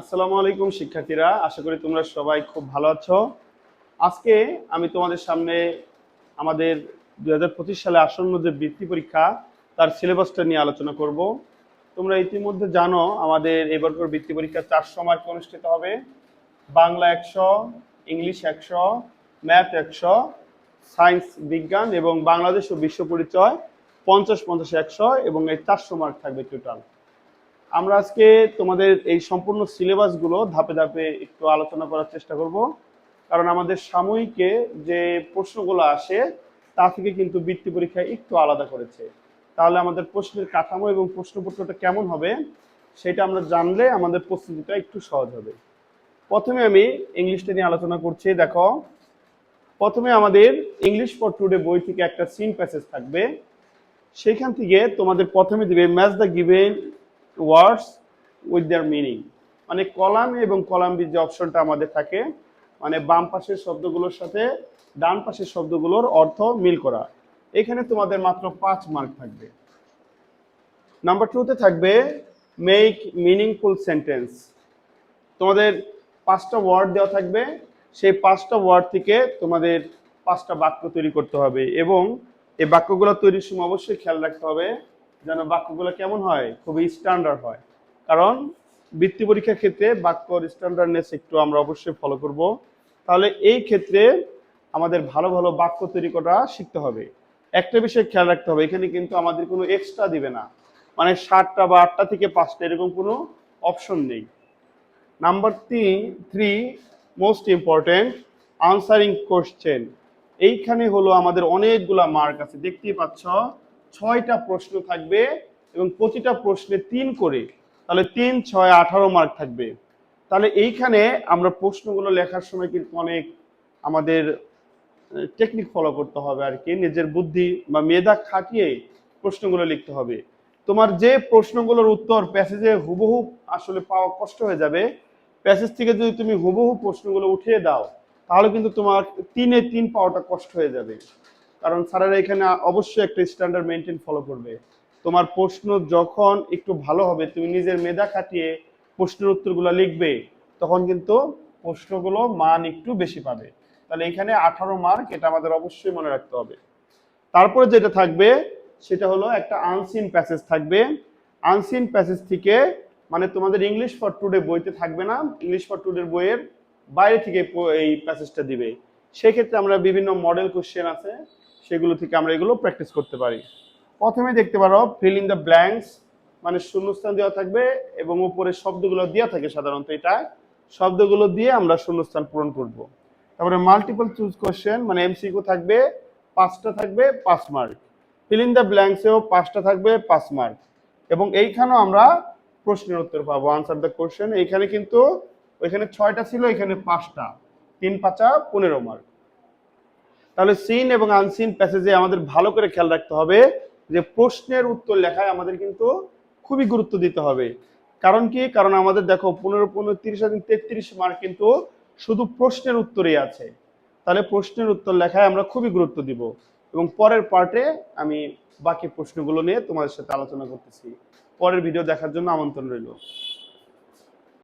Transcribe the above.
আসসালামু আলাইকুম, শিক্ষার্থীরা। আশা করি তোমরা সবাই খুব ভালো আছো। আজকে আমি তোমাদের সামনে আমাদের দুই সালে আসন্ন যে বৃত্তি পরীক্ষা, তার সিলেবাসটা নিয়ে আলোচনা করব। তোমরা ইতিমধ্যে জানো, আমাদের এবারকার বৃত্তি পরীক্ষা চারশো মার্ক অনুষ্ঠিত হবে। বাংলা একশো, ইংলিশ একশো, ম্যাথ একশো, সায়েন্স, বিজ্ঞান এবং বাংলাদেশ ও বিশ্ব পরিচয় পঞ্চাশ পঞ্চাশ একশো এবং এই চারশো মার্ক থাকবে টোটাল। আমরা আজকে তোমাদের এই সম্পূর্ণ সিলেবাসগুলো ধাপে ধাপে একটু আলোচনা করার চেষ্টা করব। কারণ আমাদের সাময়িকে যে প্রশ্নগুলো আসে, তা থেকে কিন্তু বৃত্তি পরীক্ষা একটু আলাদা করেছে। তাহলে আমাদের প্রশ্নের কাঠামো এবং প্রশ্নপত্রটা কেমন হবে, সেটা আমরা জানলে আমাদের প্রস্তুতিটা একটু সহজ হবে। প্রথমে আমি ইংলিশটা নিয়ে আলোচনা করছি। দেখো, প্রথমে আমাদের ইংলিশ ফর টুডে বই থেকে একটা সিন প্যাসেজ থাকবে। সেখান থেকে তোমাদের প্রথমে দিবে match the given words with their meaning মানে কলাম এবং কলাম বি যে অপশনটা আমাদের থাকে মানে বাম পাশের শব্দগুলোর সাথে ডান পাশের শব্দগুলোর অর্থ মিল করা। এখানে তোমাদের মাত্র পাঁচ মার্ক থাকবে। নাম্বার টুতে থাকবে মেক মিনিংফুল সেন্টেন্স তোমাদের পাঁচটা ওয়ার্ড দেওয়া থাকবে, সেই পাঁচটা ওয়ার্ড থেকে তোমাদের পাঁচটা বাক্য তৈরি করতে হবে এবং এই বাক্যগুলো তৈরির সময় অবশ্যই খেয়াল রাখতে হবে। যেন বাক্যগুলো কেমন হয়? খুবই স্ট্যান্ডার্ড হয়। কারণ বৃত্তি পরীক্ষার ক্ষেত্রে বাক্যর স্ট্যান্ডার্ডনেস একটু আমরা অবশ্যই ফলো করব। তাহলে এই ক্ষেত্রে আমাদের ভালো ভালো বাক্য তৈরি করা শিখতে হবে। একটা বিষয় খেয়াল রাখতে হবে, এখানে কিন্তু আমাদের কোনো এক্সট্রা দিবে না। মানে সাতটা বা আটটা থেকে পাঁচটা এরকম কোনো অপশন নেই। নাম্বার তিন three most important answering question এইখানে হলো আমাদের অনেকগুলা মার্ক আছে। দেখতেই পাচ্ছ ছয়টা প্রশ্ন থাকবে এবং প্রতিটা প্রশ্নে তিন করে, তাহলে তিন, ছয়, আঠারো মার্ক থাকবে। তাহলে এইখানে আমরা প্রশ্নগুলো লেখার সময় কিন্তু অনেক আমাদের টেকনিক ফলো করতে হবে আর কি। নিজের বুদ্ধি বা মেধা খাটিয়ে প্রশ্নগুলো লিখতে হবে। তোমার যে প্রশ্নগুলোর উত্তর প্যাসেজে হুবহু আসলে পাওয়া কষ্ট হয়ে যাবে। প্যাসেজ থেকে যদি তুমি হুবহু প্রশ্নগুলো উঠিয়ে দাও, তাহলে কিন্তু তোমার তিনে তিন পাওয়াটা কষ্ট হয়ে যাবে। কারণ স্যারেরা এখানে অবশ্যই একটা স্ট্যান্ডার্ড মেনটেন ফলো করবে। তোমার প্রশ্ন যখন একটু ভালো হবে, তুমি নিজের মেধা খাটিয়ে প্রশ্নের উত্তরগুলো লিখবে, তখন কিন্তু প্রশ্নগুলো মান একটু বেশি পাবে। তাহলে এখানে আঠারো মার্ক এটা আমাদের অবশ্যই মনে রাখতে হবে। তারপরে যেটা থাকবে, সেটা হলো একটা আনসিন প্যাসেজ থাকবে। আনসিন প্যাসেজ থেকে মানে তোমাদের ইংলিশ ফর টুডে বইতে থাকবে না ইংলিশ ফর টুডের বইয়ের বাইরে থেকে এই প্যাসেজটা দিবে। সেক্ষেত্রে আমরা বিভিন্ন মডেল কোশ্চেন আছে সেগুলো থেকে আমরা এগুলো প্র্যাকটিস করতে পারি। প্রথমে দেখতে পারো ফিল ইন দ্য ব্ল্যাঙ্কস মানে শূন্যস্থান দেওয়া থাকবে এবং উপরে শব্দগুলো দেওয়া থাকে সাধারণত এটা। শব্দগুলো দিয়ে আমরা শূন্যস্থান পূরণ করব। তারপরে মাল্টিপল চুজ কোশ্চেন মানে এমসিকিউ থাকবে, পাঁচটা থাকবে, পাঁচ মার্ক ফিল ইন দ্য ব্ল্যাঙ্কসেও পাঁচটা থাকবে, পাঁচ মার্ক এবং এইখানেও আমরা প্রশ্নের উত্তর পাবো আনসার দ্য কোশ্চেন এইখানে কিন্তু, ওইখানে ছয়টা ছিল, এখানে পাঁচটা। তিন পাঁচা, পনেরো মার্ক তাহলে সিন এবং আনসিন প্যাসেজে আমাদের ভালো করে খেয়াল রাখতে হবে যে প্রশ্নের উত্তর লেখায় আমাদের কিন্তু খুবই গুরুত্ব দিতে হবে। কারণ কি? কারণ আমাদের দেখো পনেরো পনেরো, তিরিশ হাজার তেত্রিশ মার্ক কিন্তু শুধু প্রশ্নের উত্তরেই আছে। তাহলে প্রশ্নের উত্তর লেখায় আমরা খুবই গুরুত্ব দিব। এবং পরের পার্টে আমি বাকি প্রশ্নগুলো নিয়ে তোমাদের সাথে আলোচনা করতেছি। পরের ভিডিও দেখার জন্য আমন্ত্রণ রইল।